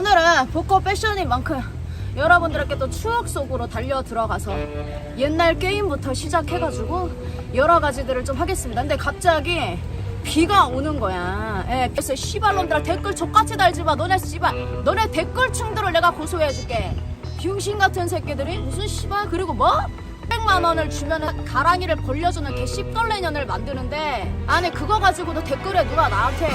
오늘은 복고 패션인 만큼 여러분들께 또 추억 속으로 달려 들어가서 옛날 게임부터 시작해가지고 여러 가지들을 좀 하겠습니다. 근데 갑자기 비가 오는 거야. 예, 그래서 씨발놈들아 댓글 족같이 달지 마. 너네 씨발, 너네 댓글충들을 내가 고소해줄게. 병신 같은 새끼들이 무슨 씨발 그리고 뭐? 100만 원을 주면은 가랑이를 벌려주는 개 씹떨레년을 만드는데 아니 그거 가지고도 댓글에 누가 나한테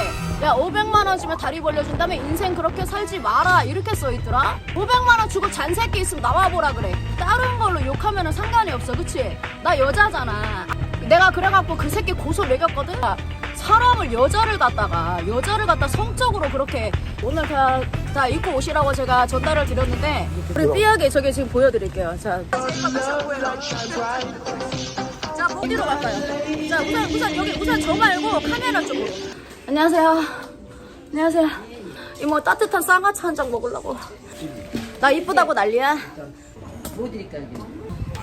야 500만 원 주면 다리 벌려준다며 인생 그렇게 살지 마라. 이렇게 써있더라. 500만 원 주고 잔새끼 있으면 나와보라 그래. 다른 걸로 욕하면은 상관이 없어 그치? 나 여자잖아. 내가 그래갖고 그 새끼 고소 매겼거든 사람을 여자를 갖다가 여자를 갖다 성적으로 그렇게 오늘 다, 다 입고 오시라고 제가 전달을 드렸는데 우리 삐하게 저기 지금 보여드릴게요 자 자, 어디로 갈까요? 자, 우선, 우선 여기, 우선 저 말고 카메라 쪽으로. 안녕하세요. 안녕하세요. 이모 따뜻한 쌍화차 한 잔 먹으려고. 나 이쁘다고 난리야.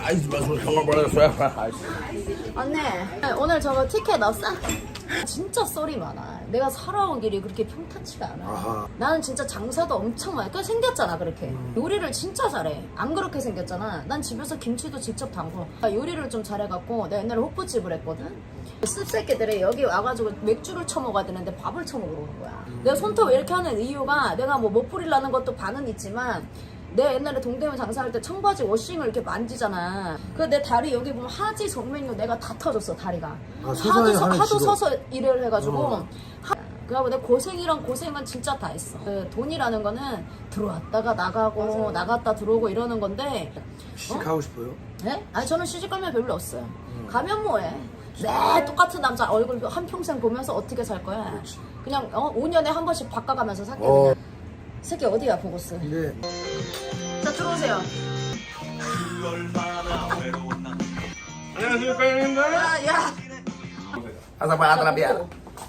아이스 맛으로 형을 보내줬어요. 언니, 오늘 저거 티켓 넣었어? 진짜 썰이 많아. 내가 살아온 길이 그렇게 평탄치가 않아. 아하. 나는 진짜 장사도 엄청 많이. 그러니까 생겼잖아, 그렇게. 요리를 진짜 잘해. 안 그렇게 생겼잖아. 난 집에서 김치도 직접 담고. 나 요리를 좀 잘해갖고, 내가 옛날에 호프집을 했거든? 습새끼들이 여기 와가지고 맥주를 처먹어야 되는데 밥을 처먹으러 오는 거야. 내가 손톱 이렇게 하는 이유가 내가 뭐못 뿌리려는 것도 반은 있지만, 내 옛날에 동대문 장사할 때 청바지 워싱을 이렇게 만지잖아. 그내 다리 여기 보면 하지 정맥류 내가 다 터졌어 다리가. 아, 하도, 서- 하는 하도 직업. 서서 일을 해가지고. 어. 하- 그래갖고 내 고생이랑 고생은 진짜 다 했어. 그 돈이라는 거는 들어왔다가 나가고 나갔다 들어오고 이러는 건데. 시식하고 싶어요? 네? 아니 저는 시집 가면 별로 없어요. 가면 뭐해? 네 똑같은 남자 얼굴 한 평생 보면서 어떻게 살 거야? 그냥 어 5년에 한 번씩 바꿔가면서 살게 어. 그냥. 새끼 어디야 보고스? 근데 자 들어오세요. 안녕하십니까 형님들 아, 야. 아사바 아드라비아.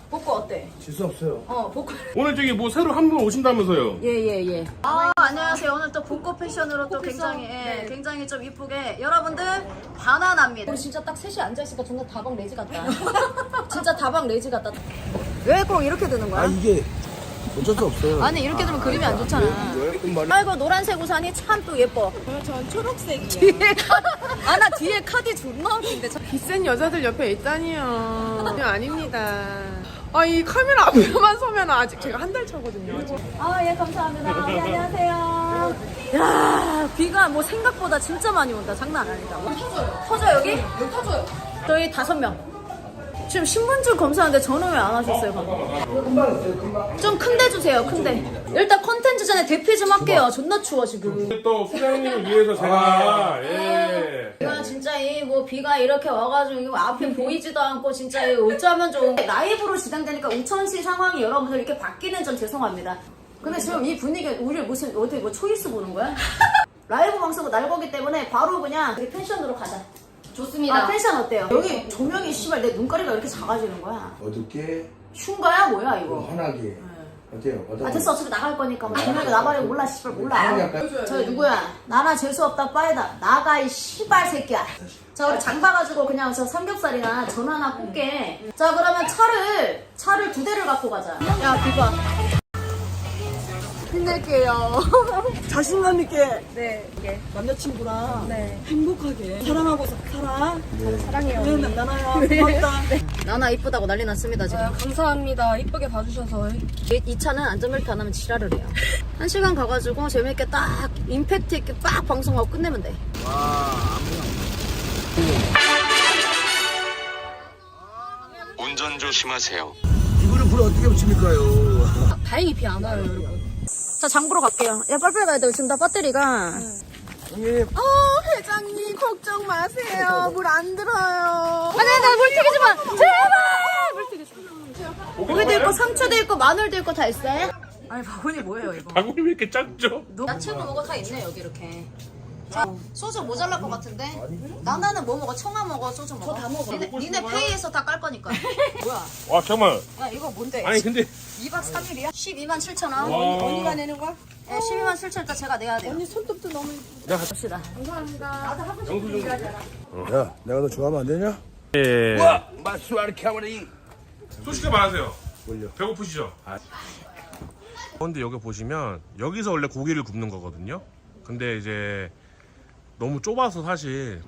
복고. 어때? 질 수 없어요. 어 복고. 오늘 저기 뭐 새로 한 분 오신다면서요 예예 예. 아 안녕하세요. 오늘 또 복고 패션으로 또 굉장히 예, 굉장히 좀 이쁘게 여러분들 바나나입니다. 우리 진짜 딱 셋이 앉아 있으니까 존나 다방 레지 같다. 진짜 다방 레지 같다. 왜 꼭 이렇게 드는 거야? 아 이게 어쩔 수 없어요. 아니 이렇게 되면 그림이 안 좋잖아. 왜 말이? 아이고 노란색 우산이 참 또 예뻐. 전 초록색이요. 뒤에 아나 뒤에 카디 존나 웃긴데. 참. 비싼 여자들 옆에 있다니요. 전혀 아닙니다. 아, 이 카메라 앞에만 서면 아직 제가 한 달 차거든요. 아직. 아 예 감사합니다. 네, 안녕하세요. 야 비가 뭐 생각보다 진짜 많이 온다. 장난 아니다. 터져요. 터져 여기? 여기 터져요. 저희 다섯 명. 지금 신분증 검사하는데 전화 왜안 하셨어요 방금? 좀 큰데 주세요 큰데. 일단 컨텐츠 전에 대피 좀 할게요. 존나 추워 지금. 또 수장님을 위해서 제가 예 제가 진짜 이 뭐 비가 이렇게 와가지고 이거 앞에 보이지도 않고 진짜 이 어쩌면 좀 라이브로 진행되니까 우천시 상황이 여러분들 이렇게 바뀌는 점 죄송합니다. 근데 지금 이 분위기 우리 무슨 어디 뭐 초이스 보는 거야? 라이브 방송은 날 거기 때문에 바로 그냥 우리 펜션으로 가자. 좋습니다. 아 펜션 어때요? 여기 조명이 씨발 내 눈가리가 이렇게 작아지는 거야. 어둡게 흉가야 뭐야 이거? 환하게. 어때요? 어떤? 아 됐어 어차피 나갈 거니까 뭐 조명이 나발이 몰라 씨발 몰라. 약간 저 누구야? 나나 재수 없다 빠이다. 나가 이 씨발 새끼야. 자 우리 장 봐가지고 그냥 저 삼겹살이나 전 하나 꽂게. 자 그러면 차를 차를 두 대를 갖고 가자. 야 비봐. 힘낼게요. 자신감 있게 네 이게. 남자친구랑 네. 행복하게 사랑하고 살아. 사랑해요. 네, 나나야 고맙다. 나나 이쁘다고 난리 났습니다 지금. 감사합니다. 이쁘게 봐주셔서. 이, 이 차는 안전벨트 안 하면 지랄을 해요. 한 시간 가가지고 재밌게 딱 임팩트 있게 빡 방송하고 끝내면 돼. 운전 조심하세요. 이거를 불 어떻게 붙입니까요? 다행히 비 안 와요 여러분. 자 장 보러 갈게요. 야 빨리빨리 가야 돼. 지금 다 배터리가. 형님 어, 회장님 걱정 마세요. 물 안 들어요. 아니 나물 튀기지 마. 제발. 물 튀기지 마. 고기도 있고 상추도 있고 마늘도 있고 다 있어요. 아니 바구니 뭐예요 이거? 방울이 왜 이렇게 작죠? 야채도 뭐가 다 있네 여기 이렇게. 자, 소주 모자랄 것 같은데? 나나는 뭐 먹어? 청아 먹어? 소주 먹어? 다 먹어. 니네, 니네 페이에서 다 깔 거니까. 뭐야? 와 잠깐만 야 이거 뭔데? 아니 근데 2박 3일이야? 12만 7천 원. 와. 언니가 내는 거야? 네, 12만 7천 원 제가 내야 돼요. 언니 손톱도 너무 내가 갑시다. 좀야 내가 너 좋아하면 안 되냐? 예. 와 마수아르 캐머리. 소식가 많으세요 뭘요? 배고프시죠? 근데 여기 보시면 여기서 원래 고기를 굽는 거거든요. 근데 이제 너무 좁아서 사실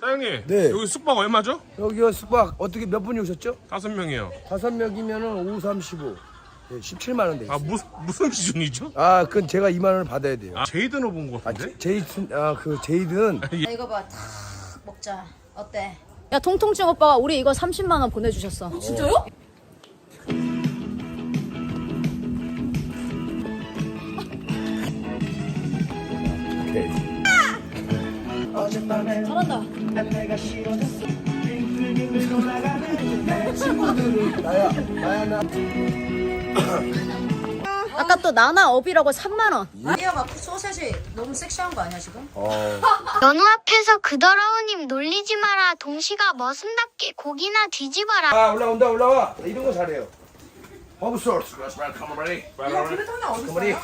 사장님 네. 여기 숙박 얼마죠? 여기요 숙박 어떻게 몇 분이 오셨죠? 다섯 명이요. 다섯 명이면은 5, 3, 15. 네, 17만 원돼아 있어요. 무슨 무슨 기준이죠? 아, 그건 제가 2만 원을 받아야 돼요. 아 제이드로 본거 아, 같은데? 제, 제이든 아그 제이든 야, 이거 봐. 탁 먹자. 어때? 야, 통통증 오빠가 우리 이거 30만 원 보내주셨어. 진짜요? 잘한다. 아까 또 나나 업이라고 3만 원. 아니야, 막 소세지 너무 섹시한 거 아니야 지금? 연우 앞에서 그 더러우님 놀리지 마라. 동시가 머슴답게 고기나 뒤집어라. 아 올라온다 올라와. 나 이런 거 잘해요. 허브 소스, 라스발 카모마리, 카모마리.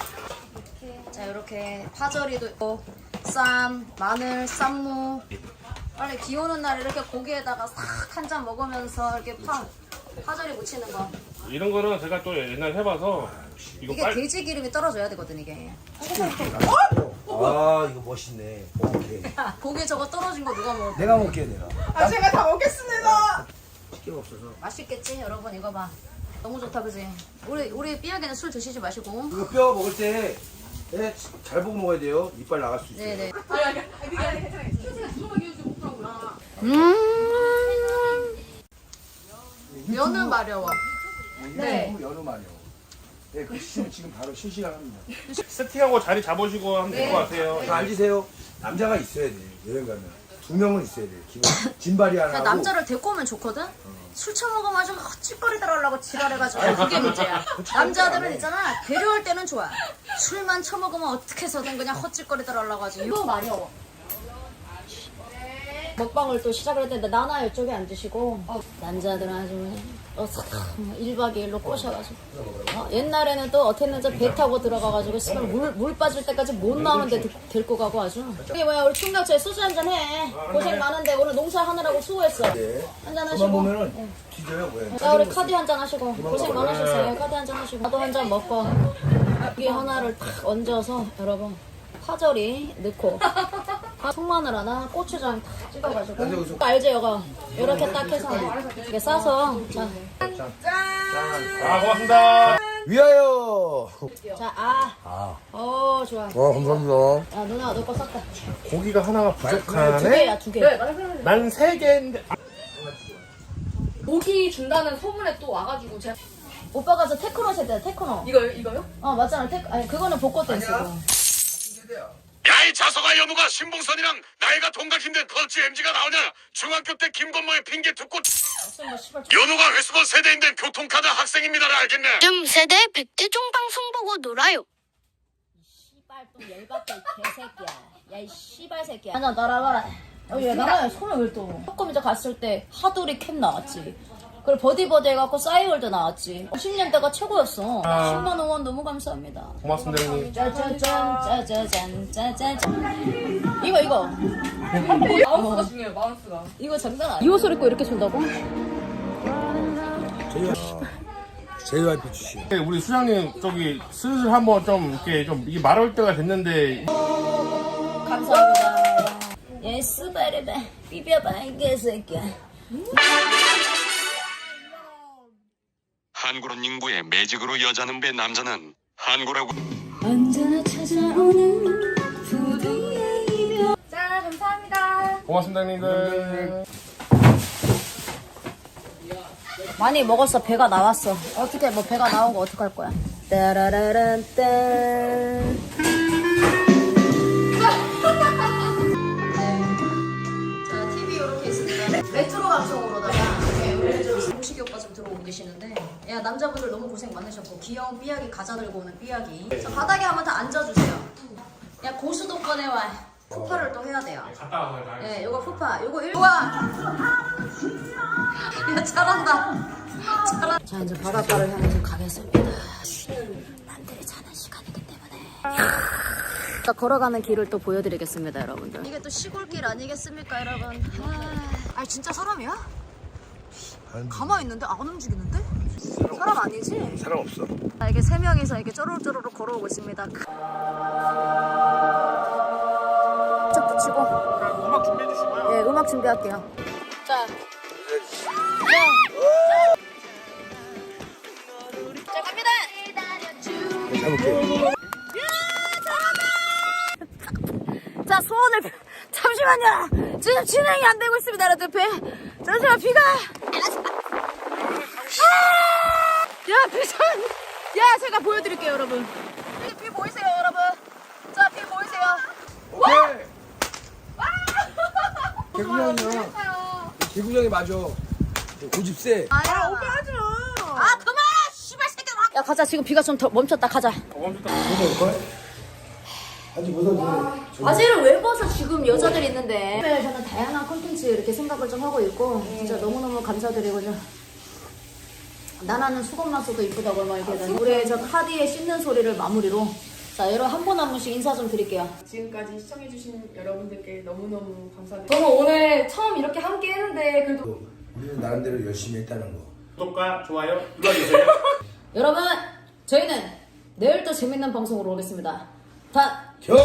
자, 이렇게 파절이도 있고, 쌈, 마늘, 쌈무. 빨리 비 오는 날 이렇게 고기에다가 싹 한 잔 먹으면서 이렇게 파 파절이 묻히는 거. 이런 거는 제가 또 옛날 해봐서 이거 이게 빨 돼지 기름이 떨어져야 되거든 이게. 아 이거 멋있네. 오케이. 고기 저거 떨어진 거 누가 먹을 내가 먹게 내가. 아 제가 다 먹겠습니다. 시키가 없어서. 맛있겠지 여러분 이거 봐. 너무 좋다 그지? 우리 우리 삐약에는 술 드시지 마시고. 이거 뼈 먹을 때. 네, 잘 보고 먹어야 돼요. 이빨 나갈 수 있어요. 네네. 면은 마려워. 네. 연어 마요. 네, 그 시는 지금 바로 실시간합니다. 세팅하고 자리 잡으시고 하면 될 것 같아요. 저 앉으세요. 남자가 있어야 돼. 여행 가면 두 명은 있어야 돼. 기본 진발이 하나 야, 하고. 남자를 데리고 오면 좋거든? 술 처먹으면 아주 헛짓거리들 하려고 지랄해가지고 그게 문제야. 남자들은 있잖아. 데려올 때는 좋아. 술만 처먹으면 어떻게 해서든 그냥 헛짓거리들 하려고 하지. 이거 마려워 먹방을 또 시작을 했는데 나나 이쪽에 앉으시고 남자들은 아주 어, 1박 2일로 꼬셔가지고. 어, 옛날에는 또 어땠는지 배 타고 들어가가지고 씨발 물, 물 빠질 때까지 못 나오는데 데- 데리고 가고 아주. 이게 뭐야 우리 총각제 소주 한잔 해. 고생 많은데 오늘 농사하느라고 수고했어. 한잔 저만 하시고. 보면은 뒤져요. 왜? 자 우리 카드 한잔 하시고. 고생 많으셨어요. 카드 한잔 하시고. 나도 한 잔 먹고. 여기 하나를 탁 얹어서 여러분 파절이 넣고 아, 통마늘 하나 고추장 탁 찍어가지고 알지 이거 이렇게 딱 해서 이렇게 싸서 자, 아 고맙습니다. 위하여. 자, 아. 어, 좋아. 와 감사합니다. 야, 누나, 너거 샀다. 고기가 하나가 두 부족하네. 개야, 두 개. 난 세 개인데. 고기 준다는 소문에 또 와가지고 제가 오빠가 저 테크노 세대야, 테크노. 이거요? 이거요? 어, 맞잖아. 테크, 아니, 그거는 복고 댄스고. 야이 자석아 연우가 신봉선이랑 나이가 동갑인데 덜지 MG가 나오냐 중학교 때 김건모의 핑계 듣고. 연우가 회수본 세대인데 교통카드 학생입니다를 알겠네 좀 세대 백대종 방송 보고 놀아요. 씨발, 또 열받게, 이 개새끼야. 야, 이 씨발 새끼야. 하나 날아가라. 어, 얘 나가요. 손을 왜 또. 조금 이제 갔을 때 하두리 캡 나왔지. 그리고 버디버디 해갖고 싸이월드 나왔지. 10년대가 최고였어. 10만 원 너무 감사합니다. 고맙습니다 형님. 짜자잔, 짜자잔, 짜자잔. 이거, 이거. 마우스가 중요해요 마우스가 이거 장난 아니야. 이 옷을 입고 이렇게 쏜다고? JYP 주시. 네, 우리 수장님 저기 슬슬 한번 좀 이렇게 좀 이게 말할 때가 됐는데 감사합니다. 예, 스 바르바. 비벼봐, 이 개새끼야. 한국은 인구의 매직으로 여자는 배 남자는 한국라고 언제나 찾아오는 부디의 이별. 자 감사합니다 고맙습니다 형님들. 많이 먹었어. 배가 나왔어. 어떻게 뭐 배가 나오고 어떡 할 거야? 따라라란 딴. 남자분들 너무 고생 많으셨고 귀여운 삐약이 가자 들고 오는 삐약이 자, 바닥에 한번 다 앉아주세요. 야 고수도 꺼내와. 푸파를 또 해야 돼요. 갔다 와서 다 네, 요거 푸파. 요거 일. 우와. 야, 잘한다. 잘한다. 자, 이제 바닷가를 향해서 가겠습니다. 남들이 자는 시간이기 때문에. 자, 걸어가는 길을 또 보여드리겠습니다, 여러분들. 이게 또 시골길 아니겠습니까, 여러분? 아, 진짜 사람이야? 가만히 있는데 안 움직이는데? 사람 아니지? 사람 없어. 아, 이게 세 명이서 이렇게 쪼르륵쪼르륵 걸어오고 있습니다. 쭉 붙이고. 음악 준비해 주시고요. 네, 음악 준비할게요. 자. 자, 갑니다. 잡을게. 자, 소원을 잠시만요. 지금 진행이 안 되고 있습니다, 여러분. 배. 잠시만 비가. 아! 야, 비전. 야, 제가 보여드릴게요, 여러분. 비, 비 보이세요, 여러분? 자, 비 보이세요? 오케이. 개구장이야. 개구장이 맞아. 고집 세. 아, 오빠 하지 마. 아, 그만! 씨발 새끼. 야, 가자. 지금 비가 좀 더 멈췄다. 가자. 아직 못하지. 바지를 왜 벗어 지금 여자들 있는데 네, 저는 다양한 콘텐츠 이렇게 생각을 좀 하고 있고 진짜 너무너무 감사드리고 좀 나나는 수건만 써도 이쁘다고 막 이렇게 해서 우리 저 카디의 씻는 소리를 마무리로 자 여러분 한분한 분씩 인사 좀 드릴게요 지금까지 시청해주신 여러분들께 너무너무 감사드립니다. 저는 오늘 처음 이렇게 함께 했는데 그래도 우리는 나름대로 열심히 했다는 거. 구독과 좋아요 눌러주세요. 여러분 저희는 내일 또 재밌는 방송으로 오겠습니다 다 결.